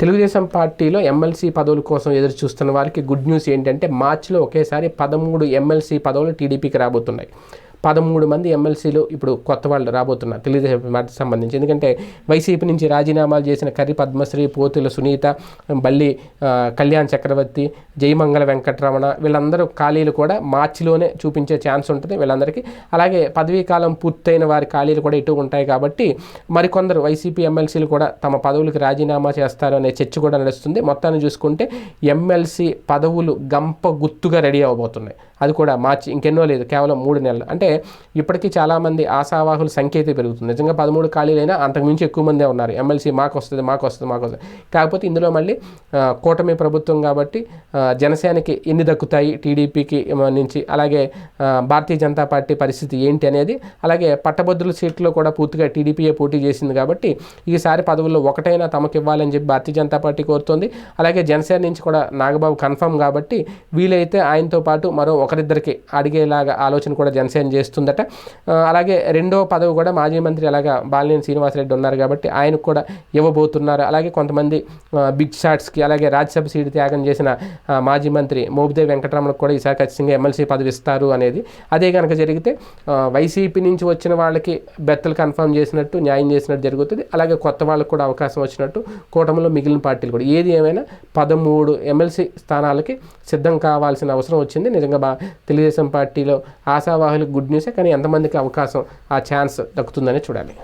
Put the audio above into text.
తెలుగుదేశం పార్టీలో ఎమ్మెల్సీ పదవుల కోసం ఎదురు చూస్తున్న వారికి గుడ్ న్యూస్ ఏంటంటే మార్చిలో ఒకేసారి పదమూడు ఎమ్మెల్సీ పదవులు టీడీపీకి రాబోతున్నాయి. పదమూడు మంది ఎమ్మెల్సీలు ఇప్పుడు కొత్త వాళ్ళు రాబోతున్నారు. తెలుగుదేశం పార్టీకి సంబంధించి. ఎందుకంటే వైసీపీ నుంచి రాజీనామాలు చేసిన కర్రి పద్మశ్రీ పోతుల సునీత బల్లి కళ్యాణ్ చక్రవర్తి జయమంగళ వెంకటరమణ వీళ్ళందరూ ఖాళీలు కూడా మార్చిలోనే చూపించే ఛాన్స్ ఉంటుంది వీళ్ళందరికీ. అలాగే పదవీ కాలం పూర్తయిన వారి ఖాళీలు కూడా ఇటు ఉంటాయి కాబట్టి మరికొందరు వైసీపీ ఎమ్మెల్సీలు కూడా తమ పదవులకు రాజీనామా చేస్తారు అనే చర్చ కూడా నడుస్తుంది. మొత్తాన్ని చూసుకుంటే ఎమ్మెల్సీ పదవులు గంప గుత్తుగా రెడీ అవబోతున్నాయి. అది కూడా మార్చి ఇంకెన్నో లేదు కేవలం మూడు నెలలు. అంటే ఇప్పటికీ చాలామంది ఆశావాహుల సంఖ్య అయితే పెరుగుతుంది. నిజంగా పదమూడు ఖాళీలైనా అంతకుమించి ఎక్కువ మందే ఉన్నారు. ఎమ్మెల్సీ మాకు వస్తుంది మాకు వస్తుంది మాకు వస్తుంది. కాకపోతే ఇందులో మళ్ళీ కూటమి ప్రభుత్వం కాబట్టి జనసేనకి ఎన్ని దక్కుతాయి టీడీపీకి నుంచి అలాగే భారతీయ జనతా పార్టీ పరిస్థితి ఏంటి అనేది అలాగే పట్టభద్రుల సీట్లో కూడా పూర్తిగా టీడీపీయే పోటీ చేసింది కాబట్టి ఈసారి పదవుల్లో ఒకటైనా తమకు ఇవ్వాలని చెప్పి భారతీయ జనతా పార్టీ కోరుతోంది. అలాగే జనసేన నుంచి కూడా నాగబాబు కన్ఫర్మ్ కాబట్టి వీలైతే ఆయనతో పాటు మరో ఒకరిద్దరికి అడిగేలాగా ఆలోచన కూడా జనసేన చేస్తుందట. అలాగే రెండో పదవి కూడా మాజీ మంత్రి అలాగా బాలినేని శ్రీనివాసరెడ్డి ఉన్నారు కాబట్టి ఆయనకు కూడా ఇవ్వబోతున్నారు. అలాగే కొంతమంది బిగ్ షాట్స్కి అలాగే రాజ్యసభ సీటు త్యాగం చేసిన మాజీ మంత్రి మోబిదేవి వెంకటరమణకు కూడా ఈసారి ఖచ్చితంగా ఎమ్మెల్సీ పదవి ఇస్తారు అనేది. అదే కనుక జరిగితే వైసీపీ నుంచి వచ్చిన వాళ్ళకి బెత్తలు కన్ఫర్మ్ చేసినట్టు న్యాయం చేసినట్టు జరుగుతుంది. అలాగే కొత్త వాళ్ళకు కూడా అవకాశం వచ్చినట్టు కూటమిలో మిగిలిన పార్టీలు కూడా. ఏది ఏమైనా పదమూడు ఎమ్మెల్సీ స్థానాలకి సిద్ధం కావాల్సిన అవసరం వచ్చింది. నిజంగా బా తెలుగుదేశం పార్టీలో ఆశావాహులకు గుడ్ న్యూసే కానీ ఎంతమందికి అవకాశం ఆ ఛాన్స్ దక్కుతుందనే చూడాలి.